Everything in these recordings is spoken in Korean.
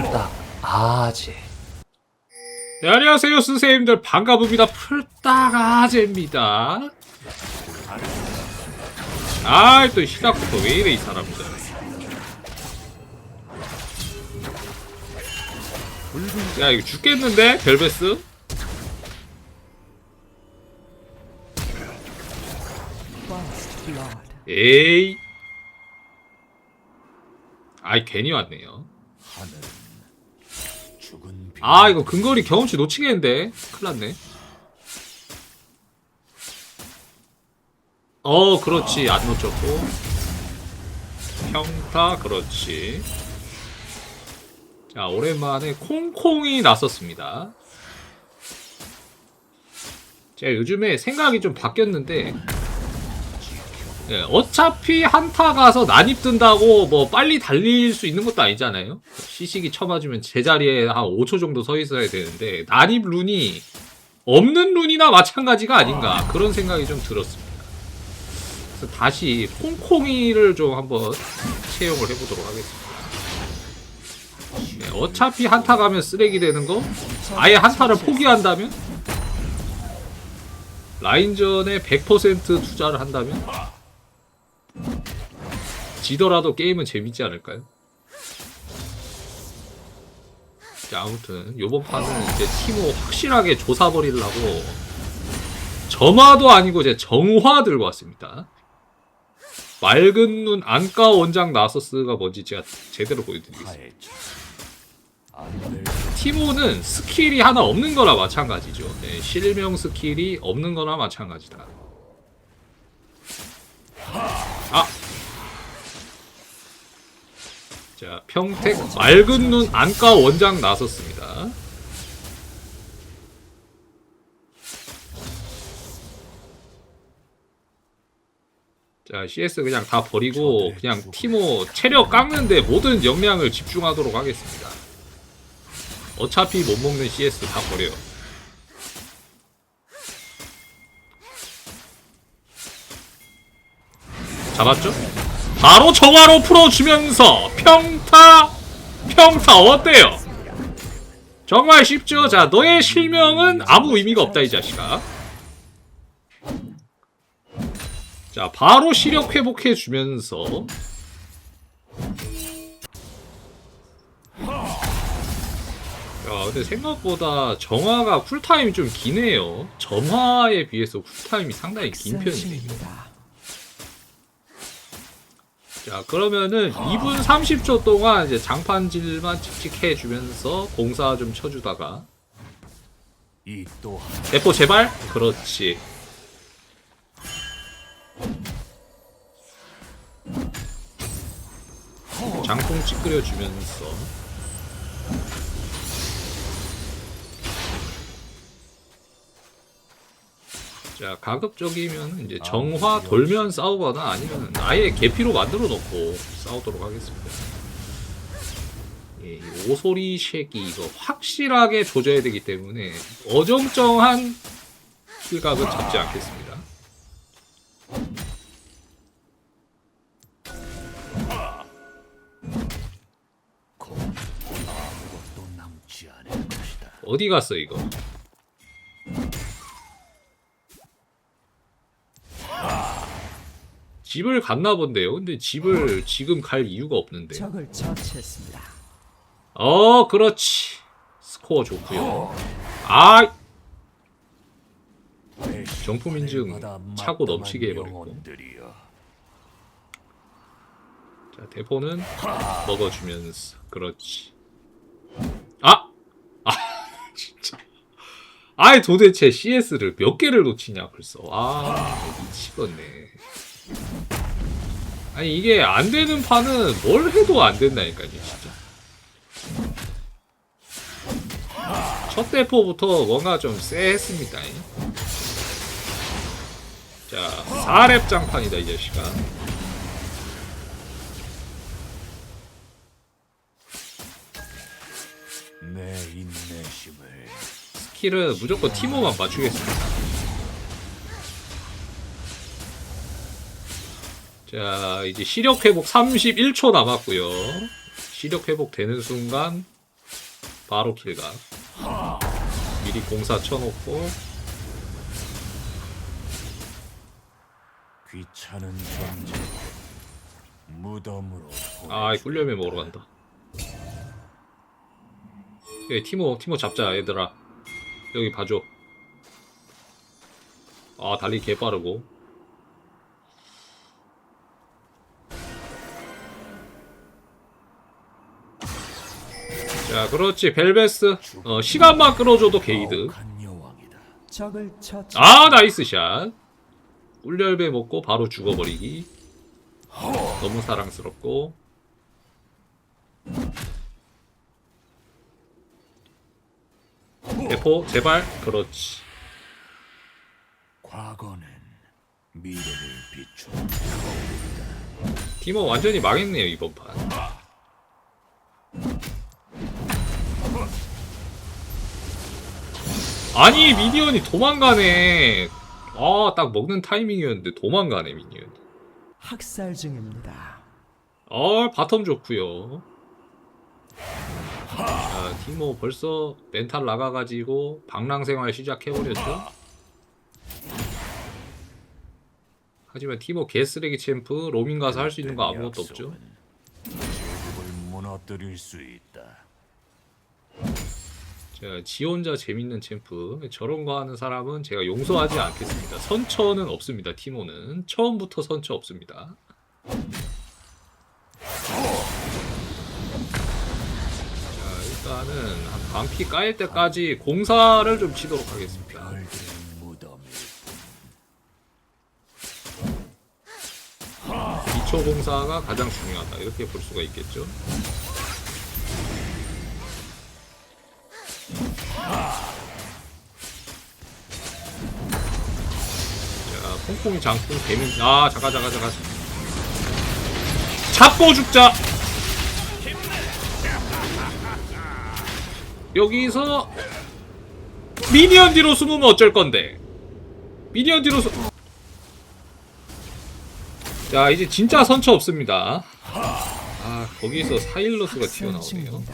풀딱 아재 네, 안녕하세요 선생님들. 반가웁니다. 풀따가제입니다. 아또 시작부터 왜 이래 이 사람들. 야 이거 죽겠는데? 벨베스? 에이. 아이 괜히 왔네요 아 이거 근거리 경험치 놓치겠는데? 큰일났네. 어 그렇지. 안 놓쳤고. 평타 그렇지. 자 오랜만에 콩콩이 났었습니다. 제가 요즘에 생각이 좀 바뀌었는데 예, 어차피 한타 가서 난입 뜬다고 뭐 빨리 달릴 수 있는 것도 아니잖아요. 시식이 쳐맞으면 제자리에 한 5초 정도 서 있어야 되는데 난입 룬이 없는 룬이나 마찬가지가 아닌가 그런 생각이 좀 들었습니다. 그래서 다시 콩콩이를 좀 한번 채용을 해보도록 하겠습니다. 네, 어차피 한타 가면 쓰레기 되는 거 아예 한타를 포기한다면 라인전에 100% 투자를 한다면 지더라도 게임은 재밌지 않을까요? 자, 아무튼 요번 판은 이제 티모 확실하게 조사버리려고 점화도 아니고 이제 정화 들고 왔습니다. 맑은 눈 안가 원장 나서스가 뭔지 제가 제대로 보여드리겠습니다. 티모는 스킬이 하나 없는 거나 마찬가지죠. 네, 실명 스킬이 없는 거나 마찬가지다. 자, 평택 맑은 눈 안가 원장 나섰습니다. 자, CS 그냥 다 버리고 그냥 티모 체력 깎는데 모든 역량을 집중하도록 하겠습니다. 어차피 못 먹는 CS 다 버려. 잡았죠? 바로 정화로 풀어주면서 평타 평타 어때요? 정말 쉽죠? 자 너의 실명은 아무 의미가 없다 이 자식아 자 바로 시력 회복해 주면서 야, 근데 생각보다 정화가 쿨타임이 좀 기네요. 점화에 비해서 쿨타임이 상당히 긴 편이네요. 자, 그러면은 2분 30초 동안 이제 장판질만 칙칙 해 주면서 공사 좀 쳐주다가 이 또한 대포 제발? 그렇지. 장풍 찌끄려 주면서 자 가급적이면 이제 정화 돌면 싸우거나 아니면 아예 개피로 만들어 놓고 싸우도록 하겠습니다. 예, 이 오소리 쉐기 이거 확실하게 조져야 되기 때문에 어정쩡한 킬각은 잡지 않겠습니다. 어디 갔어 이거? 집을 갔나 본데요. 근데 집을 지금 갈 이유가 없는데. 적을 처치했습니다. 어, 그렇지. 스코어 좋고요. 아, 내 정품 인증 차고 넘치게 해버렸고. 자 대포는 먹어주면서 그렇지. 아, 아, 진짜. 아이 도대체 CS를 몇 개를 놓치냐 벌써. 아, 미치겠네. 아니 이게 안 되는 판은 뭘 해도 안 된다니까요, 진짜. 첫 대포부터 뭔가 좀 쎄했습니다. 자, 4렙 장판이다, 이 자식아. 내 인내심을 스킬은 무조건 티모만 맞추겠습니다. 자, 이제 시력 회복 31초 남았고요. 시력 회복 되는 순간 바로 킬각 미리 공사 쳐놓고 귀찮은 존재. 무덤으로. 아 꿀열매 먹으러 간다 예 티모 티모 잡자 얘들아 여기 봐줘 아 달리 개 빠르고 자 그렇지. 벨베스 어, 시간만 끌어줘도 게이드. 아 나이스 샷. 꿀열배 먹고 바로 죽어버리기. 너무 사랑스럽고. 대포 제발. 그렇지. 과거는 미래를 비춘 티모 완전히 망했네요 이번 판 아니 미니언이 도망가네. 아 딱 먹는 타이밍이었는데 도망가네 미니언이 학살 중입니다. 어 바텀 좋구요. 자 티모 벌써 멘탈 나가가지고 방랑 생활 시작해버렸죠? 하지만 티모 개쓰레기 챔프 로밍 가서 할 수 있는 거 아무것도 없죠? 제국을 무너뜨릴 수 있다. 자, 지 혼자 재밌는 챔프 저런 거 하는 사람은 제가 용서하지 않겠습니다. 선처는 없습니다. 티모는 처음부터 선처 없습니다. 자, 일단은 한 반피 까일 때까지 공사를 좀 치도록 하겠습니다. 별들의 무덤이 2초 공사가 가장 중요하다. 이렇게 볼 수가 있겠죠. 자, 퐁퐁이 장풍 개민. 아, 잠깐, 잠깐, 잠깐. 잡고 죽자! 여기서 미니언 뒤로 숨으면 어쩔 건데. 미니언 뒤로 숨. 자 이제 진짜 선처 없습니다 아 거기서 사일러스가 튀어나오네요.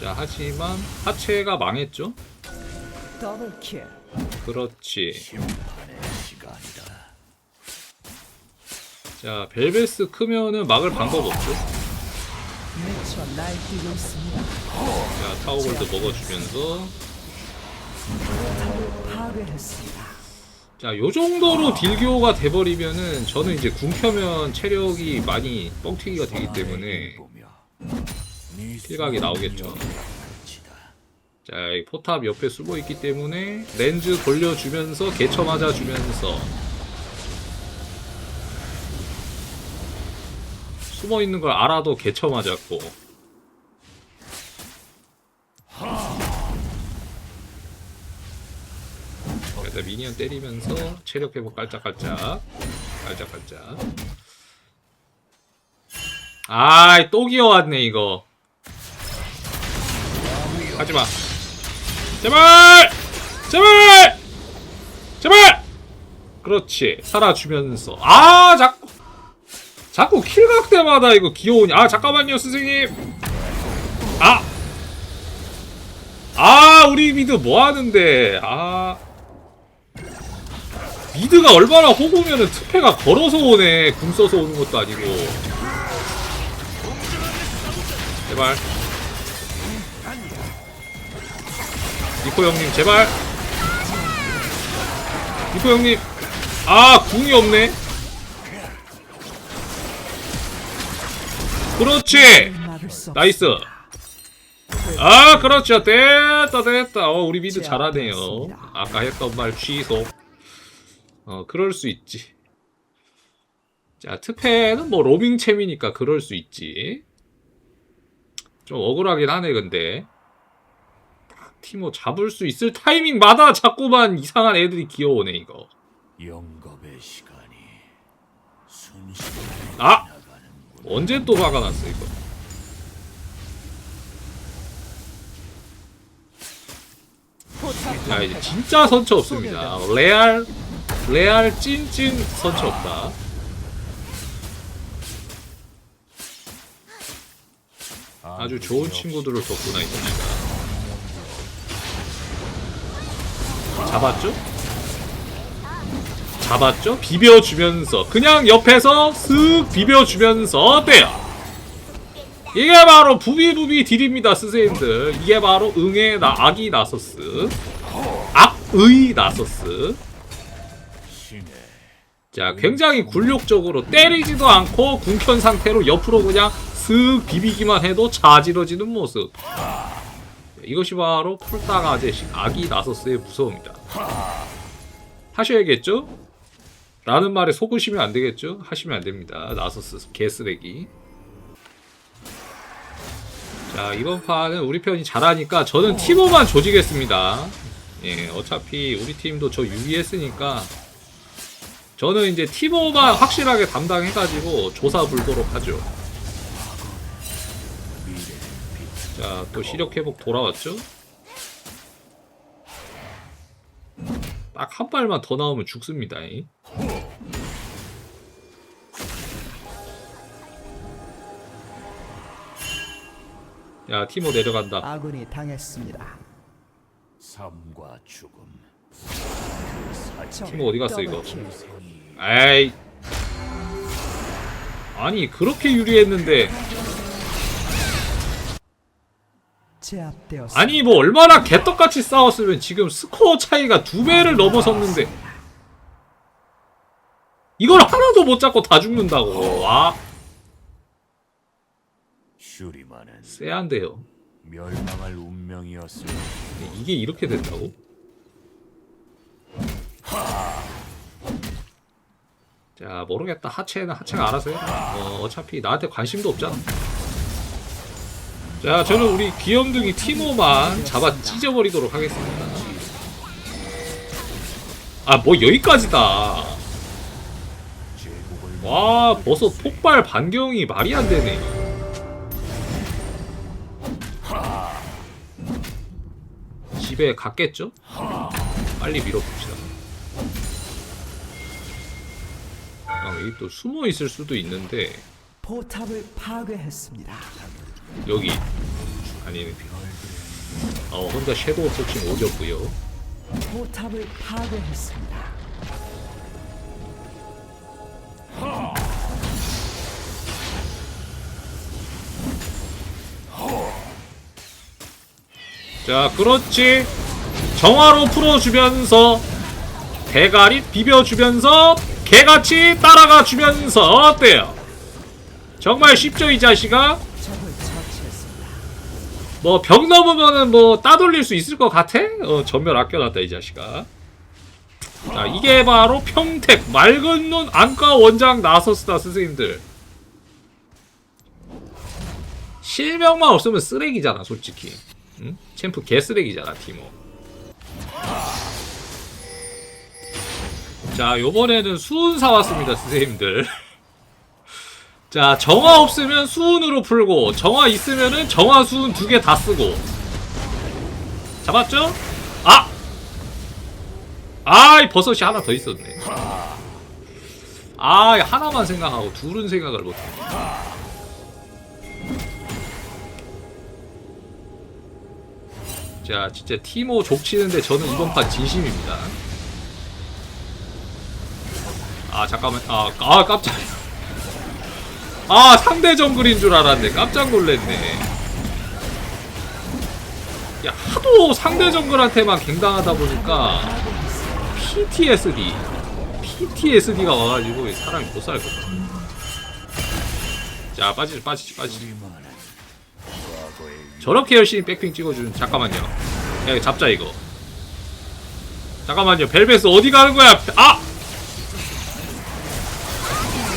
자 하지만 하체가 망했죠 더블 킬. 그렇지. 자 벨베스 크면은 막을 방법 없죠. 자 타워골드 먹어주면서. 자 요 정도로 딜교가 돼버리면은 저는 이제 궁 켜면 체력이 많이 뻥튀기가 되기 때문에 필각이 나오겠죠. 자, 이 포탑 옆에 숨어 있기 때문에 렌즈 돌려주면서 개처 맞아주면서 숨어 있는 걸 알아도 개처 맞았고. 그래서 미니언 때리면서 체력 회복 깔짝깔짝 깔짝깔짝. 아이 또 기어왔네 이거. 하지마 제발 제발 제발 그렇지 살아주면서 아 자꾸 자꾸 킬각 때마다 이거 귀여우니 아 잠깐만요 선생님 아 아, 우리 미드 뭐 하는데? 아. 미드가 얼마나 호구면은 특패가 걸어서 오네. 궁 써서 오는 것도 아니고. 제발. 니코 형님, 제발. 니코 형님. 아, 궁이 없네. 그렇지! 나이스. 아 그렇죠 됐다 됐다 어 우리 미드 잘하네요 아까 했던 말 취소 어 그럴 수 있지 자 특패는 뭐 로밍 챔이니까 그럴 수 있지 좀 억울하긴 하네 근데 티모 잡을 수 있을 타이밍마다 자꾸만 이상한 애들이 기어오네 이거. 영겁의 시간이 순식간에 아! 언제 또 화가 났어 이거? 자 이제 진짜 선처 없습니다. 레알 레알 찐찐 선처 없다. 아주 좋은 친구들을 뒀구나 이 자식아 잡았죠? 잡았죠? 비벼주면서 그냥 옆에서 쓱 비벼주면서 어때요? 이게 바로 부비부비 딜입니다 스세인들 이게 바로 응의 나, 악이 나서스 악의 나서스 자, 굉장히 굴욕적으로 때리지도 않고 궁편 상태로 옆으로 그냥 슥 비비기만 해도 자지러지는 모습. 이것이 바로 아재식 아기 나서스의 무서움이다. 하셔야겠죠? 라는 말에 속으시면 안 되겠죠? 하시면 안 됩니다. 나서스 개쓰레기. 자, 이번 판은 우리 편이 잘하니까 저는 티모만 조지겠습니다. 예, 어차피 우리 팀도 저 유리했으니까 저는 이제 티모만 확실하게 담당해가지고 조사 불도록 하죠. 자, 또 시력 회복 돌아왔죠? 딱 한 발만 더 나오면 죽습니다. 이. 야, 티모 내려간다. 아군이 당했습니다. 삶과 죽음 티모 어디 갔어, 이거? 더블킬. 에이. 아니, 그렇게 유리했는데. 제압되었습니다. 아니 뭐 얼마나 개떡같이 싸웠으면 지금 스코어 차이가 두 배를 넘어섰는데. 이걸 하나도 못 잡고 다 죽는다고. 와. 슈리만은 쎄한데요. 멸망할 운명이었을 이게 이렇게 된다고? 자 모르겠다. 하체는 하체가 알아서 해 어, 어차피 나한테 관심도 없잖아 자 저는 우리 귀염둥이 티모만 잡아 찢어버리도록 하겠습니다 아 뭐 여기까지다 와 버섯 폭발 반경이 말이 안 되네. 집에 갔겠죠? 빨리 밀어봅시다. 아, 여기 또 숨어 있을 수도 있는데 포탑을 파괴했습니다. 여기 아니네. 어 혼자 섀도우 서칭 오졌고요. 포탑을 파괴했습니다. 자, 그렇지. 정화로 풀어주면서 대가리 비벼주면서 개같이 따라가 주면서 어때요? 정말 쉽죠 이 자식아? 뭐 벽 넘으면은 뭐 따돌릴 수 있을 것 같아? 어 전멸 아껴놨다 이 자식아. 자 이게 바로 평택 맑은 눈 안과 원장 나서스다 선생님들. 실명만 없으면 쓰레기잖아 솔직히. 응? 챔프 개 쓰레기잖아 티모. 자 요번에는 수은 사왔습니다 선생님들. 자 정화 없으면 수은으로 풀고 정화 있으면은 정화 수은 두개 다 쓰고 잡았죠? 아! 아, 이 버섯이 하나 더 있었네. 아, 하나만 생각하고 둘은 생각을 못했네. 자, 진짜 티모 족치는데 저는 이번 판 진심입니다. 아, 잠깐만. 아, 아 깜짝이야. 아, 상대 정글인 줄 알았네. 깜짝 놀랐네. 야, 하도 상대 정글한테만 갱당하다 보니까 PTSD, PTSD가 와가지고 사람이 못 살 것 같아. 자, 빠지지, 빠지지, 빠지지. 저렇게 열심히 백핑 찍어주는 잠깐만요. 야, 잡자 이거. 잠깐만요. 벨베스 어디 가는 거야? 아!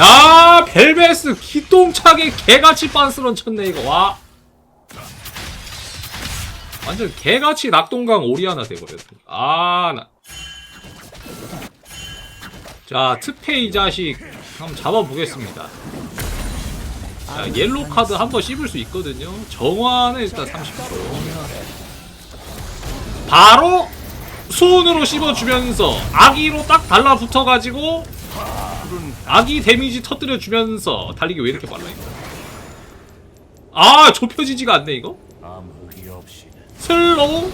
야, 벨베스 기똥차게 개같이 빤스런 쳤네 이거. 와. 완전 개같이 낙동강 오리아나 돼버렸네. 아, 나. 자, 트페 이 자식 한번 잡아보겠습니다. 자, 옐로 카드 한번 씹을 수 있거든요. 정화는 일단 30%. 바로 수은으로 씹어주면서 아기로 딱 달라붙어가지고 아기 데미지 터뜨려 주면서 달리기 왜 이렇게 빨라 이거? 아 좁혀지지가 않네 이거? 슬로우?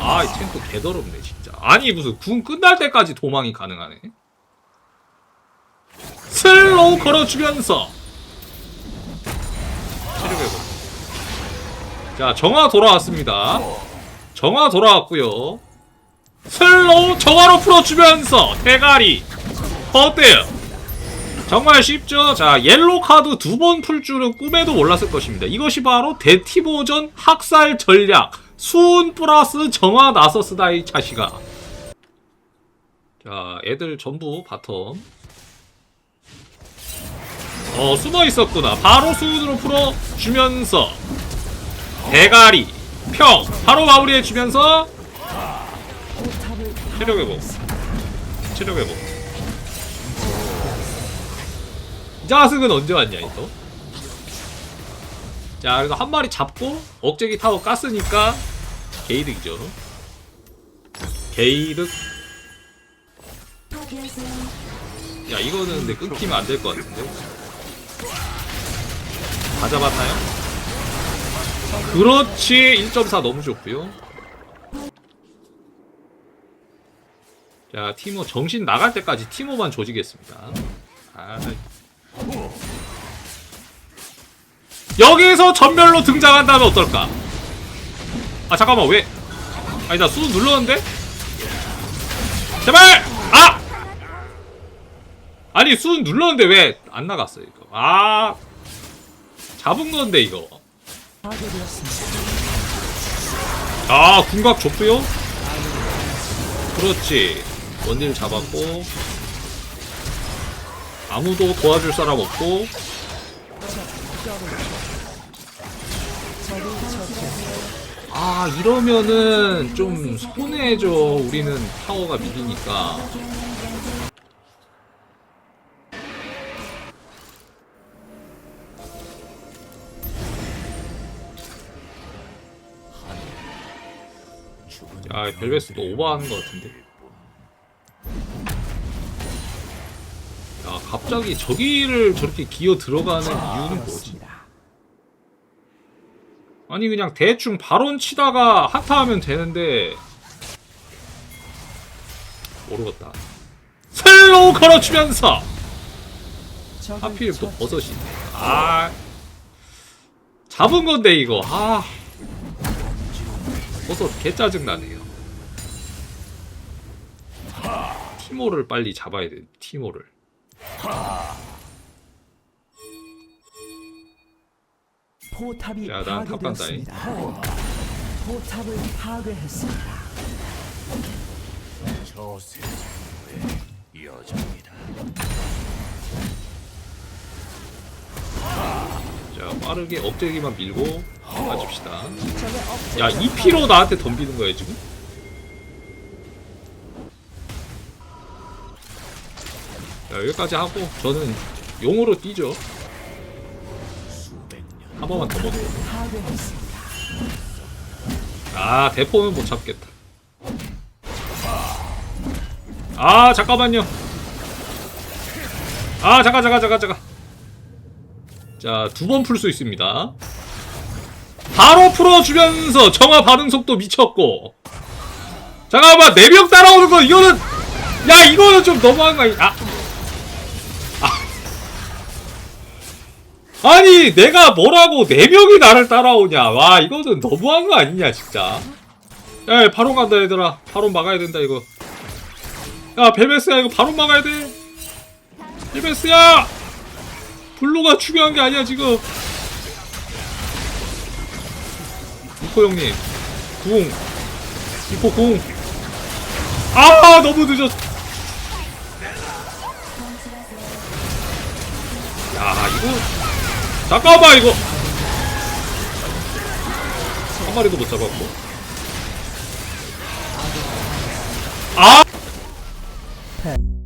아이 탱크 개더럽네 진짜. 아니 무슨 궁 끝날 때까지 도망이 가능하네? 슬로우 걸어주면서! 체력 회복. 자 정화 돌아왔습니다. 정화 돌아왔고요 슬로우 정화로 풀어주면서 대가리 어때요? 정말 쉽죠? 자, 옐로 카드 두 번 풀 줄은 꿈에도 몰랐을 것입니다. 이것이 바로 대티보전 학살 전략. 수은 플러스 정화 나서스다, 이 자식아. 자, 애들 전부 바텀. 어, 숨어 있었구나. 바로 수은으로 풀어주면서. 대가리. 평. 바로 마무리해주면서. 체력 회복. 체력 회복. 이 자식은 언제 왔냐 이거? 자 그래서 한 마리 잡고 억제기 타워 깠으니까 게이득이죠. 게이득. 야 이거는 근데 끊기면 안 될 것 같은데. 다 잡았나요? 그렇지 1.4 너무 좋고요. 자, 티모 정신 나갈 때까지 티모만 조지겠습니다. 아, 여기서 전멸로 등장한다면 어떨까? 아 잠깐만 왜? 아니 나 수 눌렀는데? 제발! 아! 아니 수 눌렀는데 왜 안 나갔어 이거? 아 잡은 건데 이거. 아 궁각 좋고요. 그렇지. 원딜 잡았고 아무도 도와줄 사람 없고 아 이러면은 좀 손해죠. 우리는 타워가. 죽은 야 벨베스도 오버하는 것 같은데. 야 갑자기 저기를 저렇게 기어 들어가는 이유는 뭐지? 아니 그냥 대충 바론 치다가 한타하면 되는데 모르겠다. 슬로우 걸어주면서 하필 또 버섯이 있네. 아 잡은 건데 이거 아 버섯 개 짜증 나네요. 티모를 빨리 잡아야 돼. 티모를. 포탑이 야, 간다, 잉. 파괴되었습니다. 포탑을 파괴했습니다. 저 세상의 여정이다. 자 빠르게 억제기만 밀고 가줍시다. 야 2피로 나한테 덤비는 거야 지금? 여기까지 하고 저는 용으로 뛰죠. 한 번만 더. 파괴했습니다. 아 대포는 못 잡겠다. 아 잠깐만요. 아 잠깐 잠깐 잠깐 잠깐. 자 두 번 풀 수 있습니다. 바로 풀어주면서 정화 반응 속도 미쳤고. 잠깐만 네 명 따라오는 거 이거는 야 이거는 좀 너무한 거 아니? 아. 아. 아니 내가 뭐라고 네 명이 나를 따라오냐? 와 이거는 너무한 거 아니냐 진짜. 야 바로 간다 얘들아. 바로 막아야 된다 이거. 야 베베스야 이거 바로 막아야 돼. 베베스야. 블루가 중요한 게 아니야 지금. 이코 형님 궁. 이코 궁. 아 너무 늦었. 야 이거 잠깐만 이거 한 마리도 못 잡았고 아 패.